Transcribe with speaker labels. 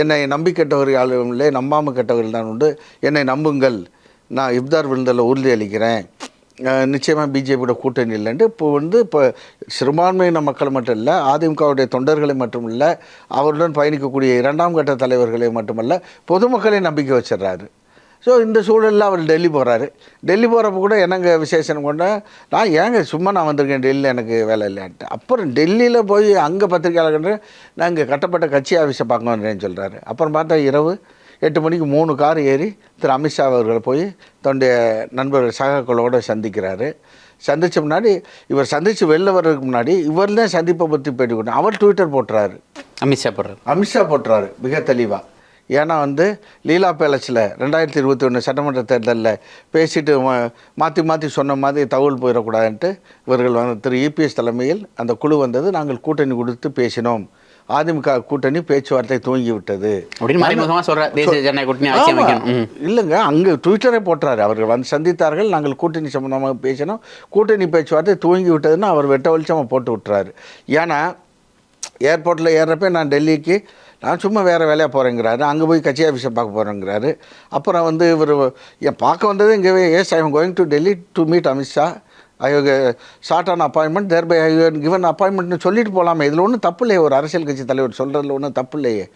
Speaker 1: என்னை நம்பி கெட்டவர்களே நம்பாமல் கெட்டவர்கள் தான் உண்டு. என்னை நம்புங்கள். நான் இப்தார் விருந்தில் உறுதி அளிக்கிறேன். நிச்சயமாக பிஜேபியோட கூட்டணி இல்லைன்ட்டு இப்போ வந்து இப்போ சிறுபான்மையின மக்கள் மட்டும் இல்லை அதிமுகவுடைய தொண்டர்களை மட்டும் இல்லை அவருடன் பயணிக்கக்கூடிய இரண்டாம் கட்ட தலைவர்களை மட்டுமல்ல பொதுமக்களை நம்பிக்கை வச்சிடுறாரு. ஸோ இந்த சூழலில் அவர் டெல்லி போகிறாரு டெல்லி போகிறப்ப கூட என்னங்க விசேஷம் கொண்ட நான் ஏங்க சும்மா நான் வந்திருக்கேன் டெல்லியில் எனக்கு வேலை இல்லைன்ட்டு அப்புறம் டெல்லியில் போய் அங்கே பத்திரிக்கையாளர்கள் நான் இங்கே கட்டப்பட்ட கட்சி ஆஃபீஸை பார்க்க வந்தேன்னு சொல்கிறாரு அப்புறம் பார்த்தா இரவு எட்டு மணிக்கு மூணு கார் ஏறி திரு. அமித்ஷா அவர்கள் போய் தன்னுடைய நண்பர் சகாக்களோடு சந்திக்கிறாரு. சந்திச்ச முன்னாடி இவர் சந்தித்து வெளில வர்றதுக்கு முன்னாடி இவர் தான் சந்திப்பை பற்றி பேட்டி அவர் ட்விட்டர் போட்டுறாரு.
Speaker 2: அமித்ஷா போடுறாரு.
Speaker 1: அமித்ஷா போட்டுறாரு மிக தெளிவாக ஏன்னா வந்து லீலா பேலஸில் ரெண்டாயிரத்தி இருபத்தி ஒன்று சட்டமன்ற தேர்தலில் பேசிட்டு மாற்றி மாற்றி சொன்ன மாதிரி தகவல் போயிடக்கூடாதுன்ட்டு இவர்கள் வந்து திரு இபிஎஸ் தலைமையில் அந்த குழு வந்தது. நாங்கள் கூட்டணி கொடுத்து பேசினோம். அதிமுக கூட்டணி பேச்சுவார்த்தை துவங்கி விட்டது. இல்லைங்க அங்கே ட்விட்டரே போட்டுறாரு அவர்கள். வந்து சந்தித்தார்கள். நாங்கள் கூட்டணி சம்பந்தமாக பேசினோம். கூட்டணி பேச்சுவார்த்தை துவங்கி விட்டதுன்னு அவர் வெட்ட வெளிச்சமாக போட்டு விட்டுறாரு. ஏன்னா ஏர்போர்ட்டில் ஏறுறப்ப நான் டெல்லிக்கு நான் சும்மா வேறு வேலையாக போகிறேங்கிறாரு அங்கே போய் கட்சி ஆஃபீஸை பார்க்க போகிறேங்கிறாரு அப்புறம் வந்து இவர் என் பார்க்க வந்தது இங்கே yes I am going to Delhi to meet Amit Shah I sought an appointment there by I given அப்பாயின்மெண்ட்னு சொல்லிட்டு போகலாமே இதில் ஒன்றும் தப்பு இல்லையே ஒரு அரசியல் கட்சி தலைவர் சொல்கிறதுல ஒன்றும் தப்பு இல்லையே.